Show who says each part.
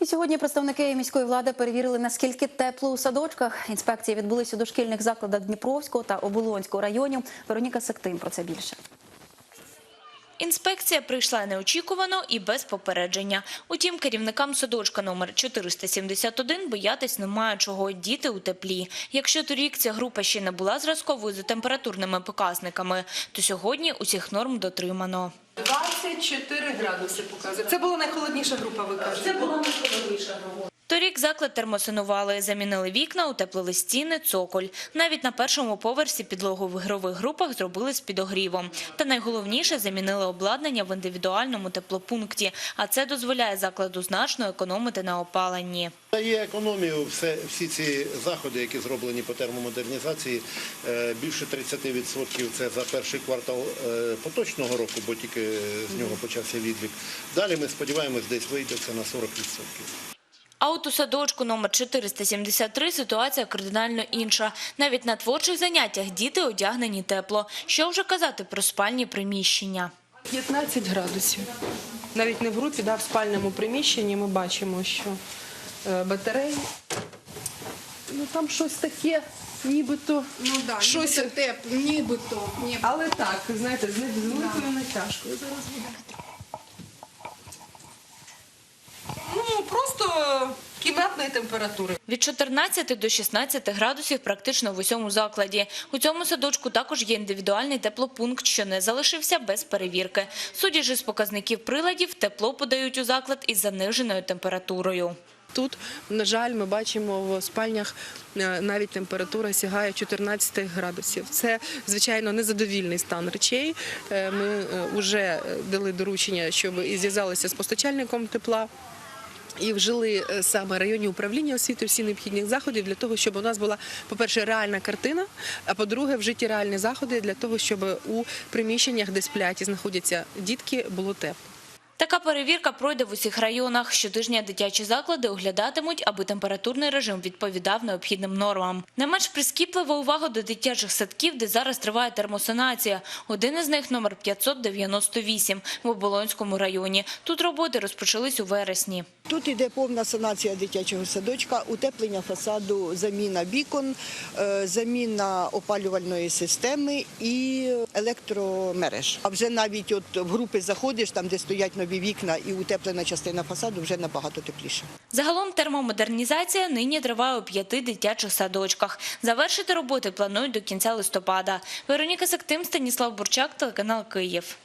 Speaker 1: І сьогодні представники міської влади перевірили, наскільки тепло у садочках. Інспекції відбулись у дошкільних закладах Дніпровського та Оболонського районів. Вероніка Сектин про це більше.
Speaker 2: Інспекція прийшла неочікувано і без попередження. Утім, керівникам садочка номер 471 боятись немає чого діти у теплі. Якщо торік ця група ще не була зразковою за температурними показниками, то сьогодні усіх норм дотримано.
Speaker 3: 24 градуси показує. Це була найхолодніша група, ви кажете? Це була найхолодніша група.
Speaker 2: Торік заклад термосинували, замінили вікна, утеплили стіни, цоколь. Навіть на першому поверсі підлогу в ігрових групах зробили з підогрівом. Та найголовніше замінили обладнання в індивідуальному теплопункті, а це дозволяє закладу значно економити на опаленні.
Speaker 4: Дає економію все, всі ці заходи, які зроблені по термомодернізації, е, більше 30% це за перший квартал е, поточного року, бо тільки з нього почався відлік. Далі ми сподіваємось, десь вийде це на 40%.
Speaker 2: А от у садочку номер 473 ситуація кардинально інша. Навіть на творчих заняттях діти одягнені тепло. Що вже казати про спальні приміщення?
Speaker 3: 15 градусів. Навіть не в групі, да, в спальному приміщенні ми бачимо, що е, батареї. Ну там щось таке, нібито.
Speaker 5: Ну да,
Speaker 3: Щось-
Speaker 5: щось теп, нібито, нібито.
Speaker 3: Але так, знаєте, з з великою натяжкою зараз буде. Ну, просто кімнатної температури.
Speaker 2: Від 14 до 16 градусів практично в усьому закладі. У цьому садочку також є індивідуальний теплопункт, що не залишився без перевірки. Судячи з показників приладів, тепло подають у заклад із заниженою температурою.
Speaker 3: Тут, на жаль, ми бачимо в спальнях е, навіть температура сягає 14 градусів. Це, звичайно, незадовільний стан речей. Е, Ми вже дали доручення, щоб і зв'язалися з постачальником тепла. І вжили е, саме районні управління освіти всі необхідні заходи для того, щоб у нас була, по-перше, реальна картина, а по-друге, вжиті реальні заходи для того, щоб у приміщеннях, де сплять і знаходяться дітки, було тепло.
Speaker 2: Така перевірка пройде в усіх районах. Щотижня дитячі заклади оглядатимуть, аби температурний режим відповідав необхідним нормам. Не менш прискіплива увага до дитячих садків, де зараз триває термосанація. Один із них номер 598 в Оболонському районі. Тут роботи розпочались у вересні.
Speaker 6: Тут іде повна санація дитячого садочка, утеплення фасаду, заміна вікон, е, заміна опалювальної системи і електромереж. А вже навіть от в групи заходиш, там де стоять нові вікна і утеплена частина фасаду, вже набагато тепліше.
Speaker 2: Загалом термомодернізація нині триває у п'яти дитячих садочках. Завершити роботи планують до кінця листопада. Вероніка Сактим, Станіслав Бурчак, телеканал Київ.